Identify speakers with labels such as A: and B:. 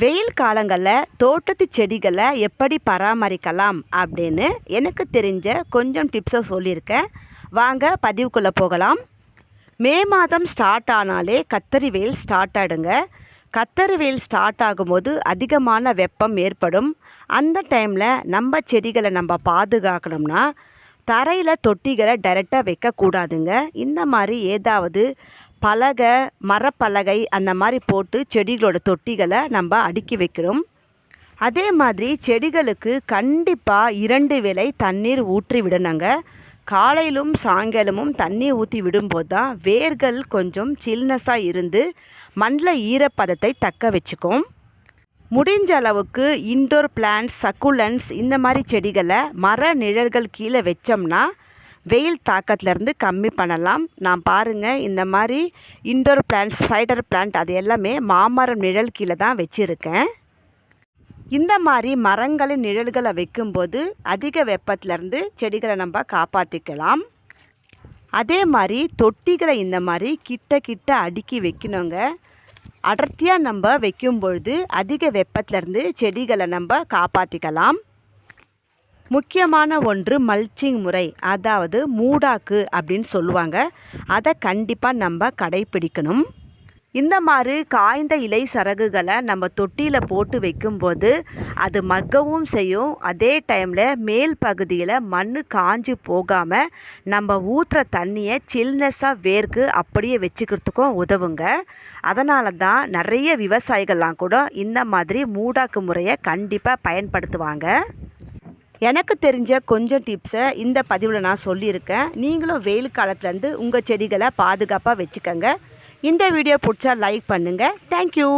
A: வெயில் காலங்களில் தோட்டத்து செடிகளை எப்படி பராமரிக்கலாம் அப்படின்னு எனக்கு தெரிஞ்ச கொஞ்சம் டிப்ஸை சொல்லியிருக்கேன். வாங்க பதிவுக்குள்ளே போகலாம். மே மாதம் ஸ்டார்ட் ஆனாலே கத்தரி வெயில் ஸ்டார்ட் ஆகிடுங்க கத்தரி வெயில் ஸ்டார்ட் ஆகும்போது அதிகமான வெப்பம் ஏற்படும். அந்த டைமில் நம்ம செடிகளை நம்ம பாதுகாக்கணும்னா தரையில் தொட்டிகளை டைரெக்டாக வைக்கக்கூடாதுங்க. இந்த மாதிரி ஏதாவது பலகை மரப்பலகை அந்த மாதிரி போட்டு செடிகளோட தொட்டிகளை நம்ம அடுக்கி வைக்கணும் அதே மாதிரி செடிகளுக்கு கண்டிப்பாக இரண்டு வேளை தண்ணீர் ஊற்றி விடணுங்க. காலையிலும் சாயங்காலமும் தண்ணி ஊற்றி விடும்போது தான் வேர்கள் கொஞ்சம் சில்னஸாக இருந்து மண்ணில் ஈரப்பதத்தை தக்க வச்சுக்கும். முடிஞ்ச அளவுக்கு இன்டோர் பிளான்ட்ஸ் சக்குலன்ஸ் இந்த மாதிரி செடிகளை மர நிழல்கள் கீழே வச்சோம்னா வெயில் தாக்கத்துலேருந்து கம்மி பண்ணலாம். நான் பாருங்கள் இந்த மாதிரி இன்டோர் பிளான்ட்ஸ் ஸ்பைடர் பிளான்ட் அது எல்லாமே மாமரம் நிழல் கீழே தான் வச்சுருக்கேன். இந்த மாதிரி மரங்களின் நிழல்களை வைக்கும்போது அதிக வெப்பத்திலேருந்து செடிகளை நம்ம காப்பாற்றிக்கலாம் அதே மாதிரி தொட்டிகளை இந்த மாதிரி கிட்ட கிட்ட அடுக்கி வைக்கணுங்க. அடர்த்தியாக நம்ம வைக்கும் பொழுது அதிக வெப்பத்திலேருந்து செடிகளை நம்ம காப்பாற்றிக்கலாம் முக்கியமான ஒன்று மல்ச்சிங் முறை அதாவது மூடாக்கு அப்படின்னு சொல்லுவாங்க. அதை கண்டிப்பாக நம்ம கடைப்பிடிக்கணும். இந்த மாதிரி காய்ந்த இலை சரகுகளை நம்ம தொட்டியில் போட்டு வைக்கும்போது அது மக்கவும் செய்யும். அதே டைமில் மேல் பகுதியில் மண் காஞ்சி போகாமல் நம்ம ஊற்றுற தண்ணியை சில்னஸாக வேர்க்கு அப்படியே வச்சுக்கிறதுக்கும் உதவுங்க. அதனால தான் நிறைய விவசாயிகள்லாம் கூட இந்த மாதிரி மூடாக்கு முறையை கண்டிப்பாக பயன்படுத்துவாங்க. எனக்கு தெரிஞ்ச கொஞ்சம் டிப்ஸை இந்த பதிவில் நான் சொல்லியிருக்கேன். நீங்களும் வெயில் காலத்துலேருந்து உங்கள் செடிகளை பாதுகாப்பாக வச்சுக்கோங்க. இந்த வீடியோ பிடிச்சா லைக் பண்ணுங்கள் தேங்க்யூ